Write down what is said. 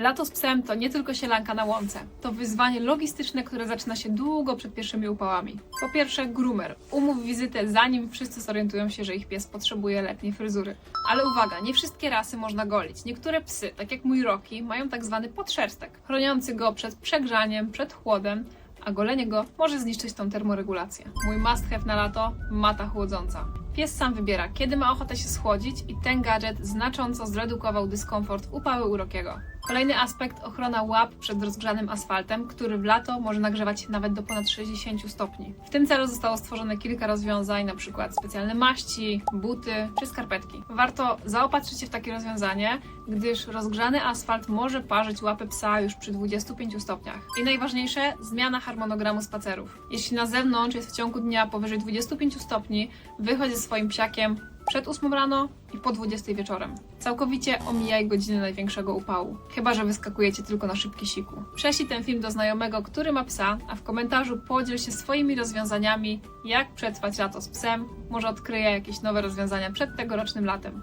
Lato z psem to nie tylko sielanka na łące. To wyzwanie logistyczne, które zaczyna się długo przed pierwszymi upałami. Po pierwsze, groomer. Umów wizytę zanim wszyscy zorientują się, że ich pies potrzebuje letniej fryzury. Ale uwaga, nie wszystkie rasy można golić. Niektóre psy, tak jak mój Rocky, mają tak zwany podszerstek, chroniący go przed przegrzaniem, przed chłodem, a golenie go może zniszczyć tą termoregulację. Mój must have na lato mata chłodząca. Pies sam wybiera, kiedy ma ochotę się schłodzić i ten gadżet znacząco zredukował dyskomfort upały u Rokiego. Kolejny aspekt ochrona łap przed rozgrzanym asfaltem, który w lato może nagrzewać nawet do ponad 60 stopni. W tym celu zostało stworzone kilka rozwiązań, np. specjalne maści, buty czy skarpetki. Warto zaopatrzyć się w takie rozwiązanie, gdyż rozgrzany asfalt może parzyć łapy psa już przy 25 stopniach. I najważniejsze, zmiana harmonogramu spacerów. Jeśli na zewnątrz jest w ciągu dnia powyżej 25 stopni, wychodź swoim psiakiem przed 8 rano i po 20 wieczorem. Całkowicie omijaj godziny największego upału. Chyba, że wyskakujecie tylko na szybki siku. Prześlij ten film do znajomego, który ma psa, a w komentarzu podziel się swoimi rozwiązaniami, jak przetrwać lato z psem. Może odkryje jakieś nowe rozwiązania przed tegorocznym latem.